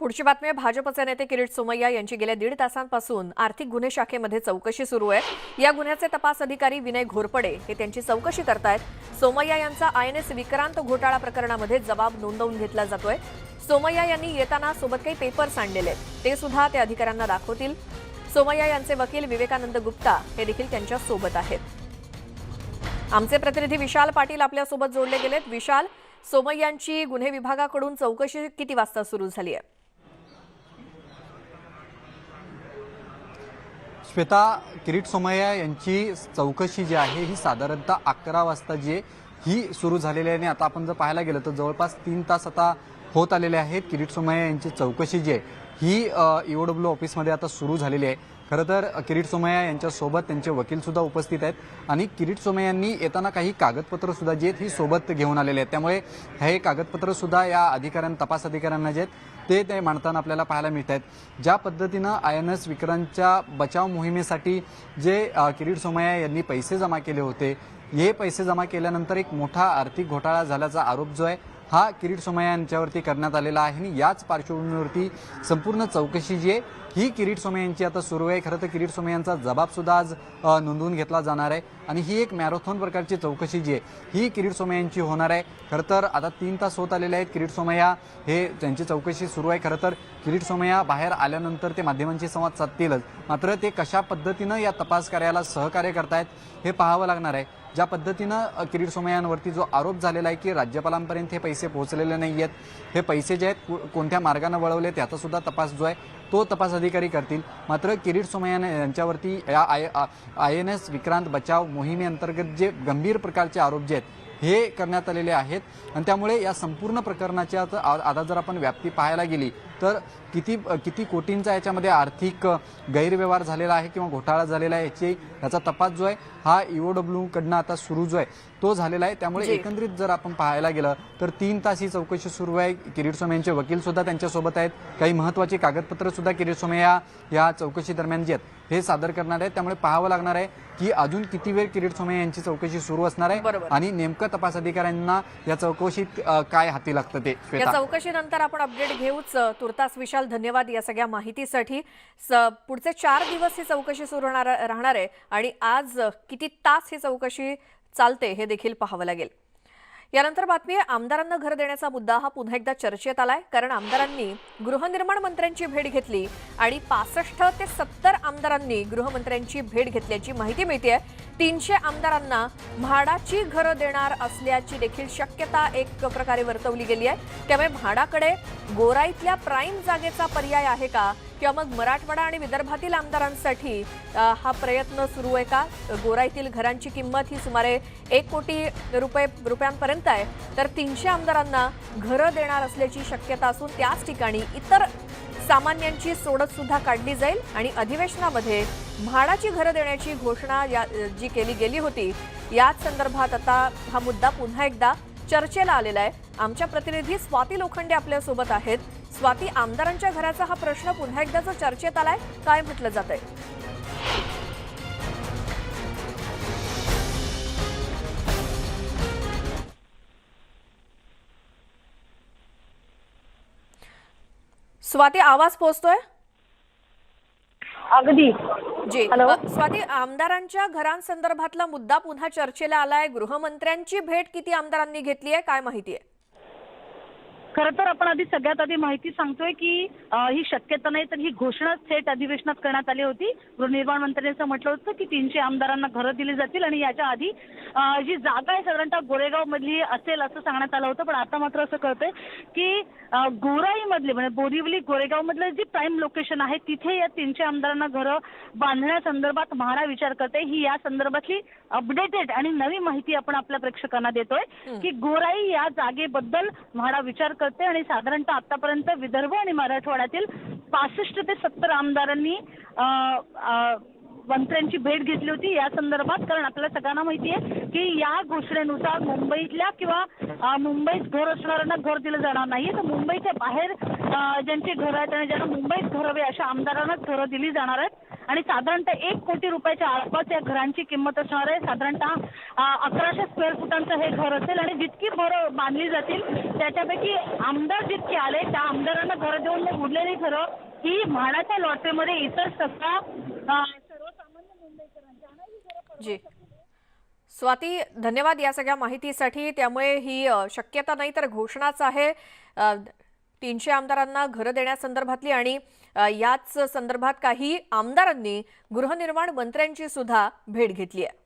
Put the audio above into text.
पुढची बातमी भाजपचे नेते किरीट सोमय्या यांची गेल्या दीड तासांपासून आर्थिक गुन्हे शाखेमध्ये चौकशी सुरू आहे. या गुन्ह्याचे तपास अधिकारी विनय घोरपडे हे त्यांची चौकशी करतायत. सोमय्या यांचा आयएनएस विक्रांत घोटाळा प्रकरणामध्ये जबाब नोंदवून घेतला जातोय. सोमय्या यांनी येताना सोबत काही पेपर्स आणलेले आहेत. ते सुद्धा ते अधिकाऱ्यांना दाखवतील. सोमय्या यांचे वकील विवेकानंद गुप्ता हे देखील त्यांच्यासोबत आहेत. आमचे प्रतिनिधी विशाल पाटील आपल्यासोबत जोडले गेलेत. विशाल सोमय्यांची गुन्हे विभागाकडून चौकशी किती वाजता सुरू झाली आहे? श्वेता किरीट सोमय्या यांची चौकशी जी आहे ही साधारणतः अकरा वाजता जी आहे ही सुरू झालेली आहे. आणि आता आपण जर पाहायला गेलं तर जवळपास तीन तास आता होत आलेले आहेत. किरीट सोमय्या यांची चौकशी जी आहे ही ईओडब्ल्यू ऑफिसमध्ये आता सुरू झालेली आहे. खरं तर किरीट सोमय्या यांच्यासोबत त्यांचे वकील सुद्धा उपस्थित आहेत. आणि किरीट सोमय्यांनी येताना काही कागदपत्र सुद्धा जी आहेत ही सोबत घेऊन आलेले आहेत. त्यामुळे हे कागदपत्र सुद्धा या अधिकाऱ्यांना तपास अधिकाऱ्यांना जे आहेत ते ते मांडताना आपल्याला पाहायला मिळत आहेत ज्या पद्धतीनं आय एन एस विक्रांतच्या बचाव मोहिमेसाठी जे किरीट सोमय्या यांनी पैसे जमा केले होते हे पैसे जमा केल्यानंतर एक मोठा आर्थिक घोटाळा झाल्याचा आरोप जो आहे हा किरीट सोमय्या यांच्यावरती करण्यात आलेला आहे आणि याच पार्श्वभूमीवरती संपूर्ण चौकशी जी आहे ही किरीट सोमय्या यांची आता सुरू आहे. खरं तर किरीट सोमय्या यांचा आज नोंदवून घेतला जाणार आहे. आणि ही एक मॅरेथॉन प्रकारची चौकशी जी आहे ही किरीट सोमय्या यांची होणार आहे. खरं तर आता तीन तास होत आलेले आहेत किरीट सोमय्या. हे त्यांची चौकशी सुरू आहे. खरं तर किरीट सोमय्या बाहेर आल्यानंतर ते माध्यमांशी संवाद साधतीलच. मात्र ते कशा पद्धतीनं या तपास कार्याला सहकार्य करतायत हे पाहावं लागणार आहे. ज्या पद्धतीनं किरीट सोमय्यांवरती जो आरोप झालेला आहे की राज्यपालांपर्यंत हे पैसे पोहोचलेले नाही आहेत हे पैसे जे आहेत को- कोणत्या मार्गानं वळवले त्याचा सुद्धा तपास जो आहे तो तपास अधिकारी करतील. मात्र किरीट सोमय्याने यांच्यावरती या I I N S Vikrant बचाव मोहिमेअंतर्गत जे गंभीर प्रकारचे आरोप जे आहेत हे करण्यात आलेले आहेत. आणि त्यामुळे या संपूर्ण प्रकरणाची आता आता जर आपण व्याप्ती पाहायला गेली तर किती किती कोटींचा याच्यामध्ये आर्थिक गैरव्यवहार झालेला आहे किंवा घोटाळा झालेला आहे याची याचा तपास जो आहे हा ईओडब्ल्यू कडनं आता सुरू जो आहे तो झालेला आहे. त्यामुळे. एकंदरीत जर आपण पाहायला गेलं तर तीन तास ही चौकशी सुरू आहे. किरीट सोमय्या यांचे वकील सुद्धा त्यांच्यासोबत आहेत. काही महत्वाची कागदपत्र सुद्धा किरीट सोमय्या या चौकशी दरम्यान जी आहेत हे सादर करणार आहेत. त्यामुळे पाहावं लागणार आहे की अजून किती वेळ किरीट सोमय्या यांची चौकशी सुरू असणार आहे. आणि नेमकं तपास अधिकाऱ्यांना या चौकशीत काय हाती लागतं ते या चौकशीनंतर आपण अपडेट घेऊच तुर्तास विशाल धन्यवाद या सगळ्या माहितीसाठी. स- पुढचे चार दिवस ही चौकशी सुरू होणार राहणार आहे आणि आज किती तास ही चौकशी चालते हे देखील पाहावं लागेल. यानंतर बातमी आहे आमदारांना घर देण्याचा मुद्दा हा पुन्हा एकदा चर्चेत आलाय कारण आमदारांनी गृहनिर्माण मंत्र्यांची भेट घेतली आणि पासष्ट ते सत्तर आमदारांनी गृहमंत्र्यांची भेट घेतल्याची माहिती मिळते तीनशे आमदारांना म्हाडाची घरं देणार असल्याची देखील शक्यता एक प्रकारे वर्तवली गेली आहे. त्यामुळे म्हाडाकडे गोराईतल्या प्राईम जागेचा पर्याय आहे का? किंवा मग मराठवाडा आणि विदर्भातील आमदारांसाठी हा प्रयत्न सुरू आहे का? गोराईतील घरांची किंमत ही सुमारे एक कोटी रुपये रुपयांपर्यंत आहे. तर तीनशे आमदारांना घरं देणार असल्याची शक्यता असून त्याच ठिकाणी इतर सामान्यांची सोडत सुद्धा काढली जाईल आणि अधिवेशनामध्ये म्हाडाची घरं देण्याची घोषणा या जी केली गेली होती याच संदर्भात आता हा मुद्दा पुन्हा एकदा चर्चेला आलेला आहे. आमच्या प्रतिनिधी स्वाती लोखंडे आपल्यासोबत आहेत. स्वाती आमदारांच्या घराचा हा प्रश्न पुन्हा एकदा जो चर्चेत आलाय काय म्हटलं जात आहे स्वाती आवाज पोहोचतोय अगदी. जी. हॅलो. स्वाती आमदारांच्या घरांसंदर्भातला मुद्दा पुन्हा चर्चेला आलाय. गृहमंत्र्यांची भेट किती आमदारांनी घेतली आहे काय माहिती आहे? खरं तर आपण आधी सगळ्यात आधी माहिती सांगतोय की अं, ही शक्यता नाही तर ही घोषणा थेट अधिवेशनात करण्यात आली होती. गृहनिर्माण मंत्र्यांनी असं म्हटलं होतं की तीनशे आमदारांना घरं दिली जातील आणि याच्या आधी जी जागा आहे साधारणतः गोरेगाव मधली असेल असं सांगण्यात आलं होतं. पण आता मात्र असं कळतंय की अं, गोराई मधले म्हणजे बोरिवली गोरेगाव मधलं जी प्राईम लोकेशन आहे तिथे या तीनशे आमदारांना घरं बांधण्यासंदर्भात म्हाडा विचार करते. ही या संदर्भातली अपडेटेड आणि नवी माहिती आपण आपल्या प्रेक्षकांना देतोय की गोराई या जागेबद्दल म्हाडा विचार करते आणि साधारणतः आतापर्यंत विदर्भ आणि मराठवाड्यातील पासष्ट ते सत्तर आमदारांनी मंत्र्यांची भेट घेतली होती. या संदर्भात कारण आपल्याला सगळ्यांना माहिती आहे की या घोषणेनुसार मुंबईतल्या किंवा मुंबईत घर असणाऱ्यांना घर दिलं जाणार नाही. तर मुंबईच्या बाहेर ज्यांचे ज्यांची घरं आहेत आणि ज्यांना मुंबईत घर हवे अशा आमदारांनाच घरं दिली जाणार आहेत. आणि साधारणतः एक कोटी रुपयाच्या आसपास या घरांची किंमत असणार आहे. साधारणतः अकराशे स्क्वेअर फुटांचं हे घर असेल आणि जितकी घरं बांधली जातील त्याच्यापैकी आमदार जितके आले त्या आमदारांना घरं देऊन उरलेली घरं ही म्हाडाच्या लॉटरीमध्ये इतर सगळ्या अ, सर्वसामान्य मुंबईकरांच्या आणि ही घरं परवडू जी. स्वाती धन्यवाद या सगळ्या माहितीसाठी. त्यामुळे ही शक्यता नाही तर घोषणाच आहे. तीनशे आमदारांना घरं देण्यासंदर्भातली आणि याच संदर्भात काही आमदारांनी गृहनिर्माण मंत्र्यांची सुद्धा भेट घेतली आहे.